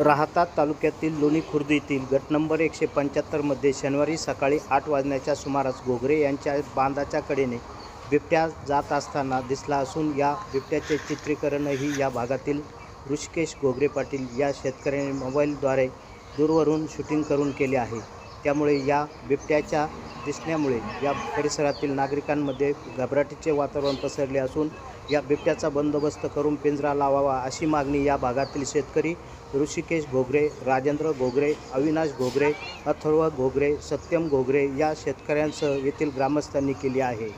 राहता तालुक्यातील लोणी खुर्द येथील गट नंबर एकशे पंच्याहत्तरमध्ये शनिवारी सकाळी आठ वाजण्याच्या सुमारास गोगरे यांच्या बांधाच्या कडेने बिबट्या जात असताना दिसला असून या बिबट्याचे चित्रीकरणही या भागातील ऋषिकेश गोगरे पाटील या शेतकऱ्याने मोबाईलद्वारे दूरवरून शूटिंग करून केले आहे. त्यामुळे या बिबट्याच्या दिसण्यामुळे या परिसरातील नागरिकांमध्ये घबराटीचे वातावरण पसरले असून या बिबट्याचा बंदोबस्त करून पिंजरा लावावा अशी मागणी या भागातील शेतकरी ऋषिकेश घोगरे राजेंद्र घोगरे अविनाश घोगरे अथर्व घोगरे सत्यम घोगरे या शेतकऱ्यांसह येथील ग्रामस्थांनी केली आहे.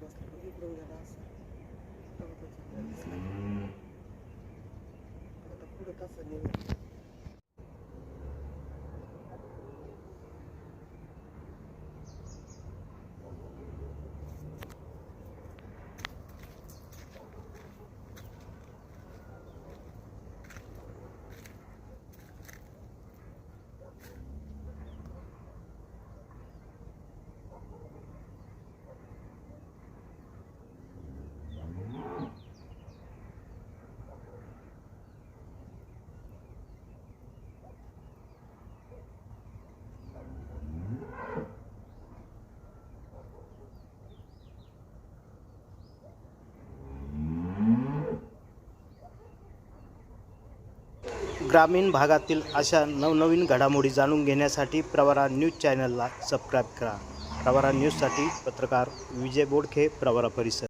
बसला इकडून गेला असं आता ग्रामीण भागातील अशा नवनवीन घडामोडी जाणून घेण्यासाठी प्रवरा न्यूज चॅनलला सबस्क्राईब करा. प्रवरा न्यूजसाठी पत्रकार विजय बोडखे प्रवरा परिसर.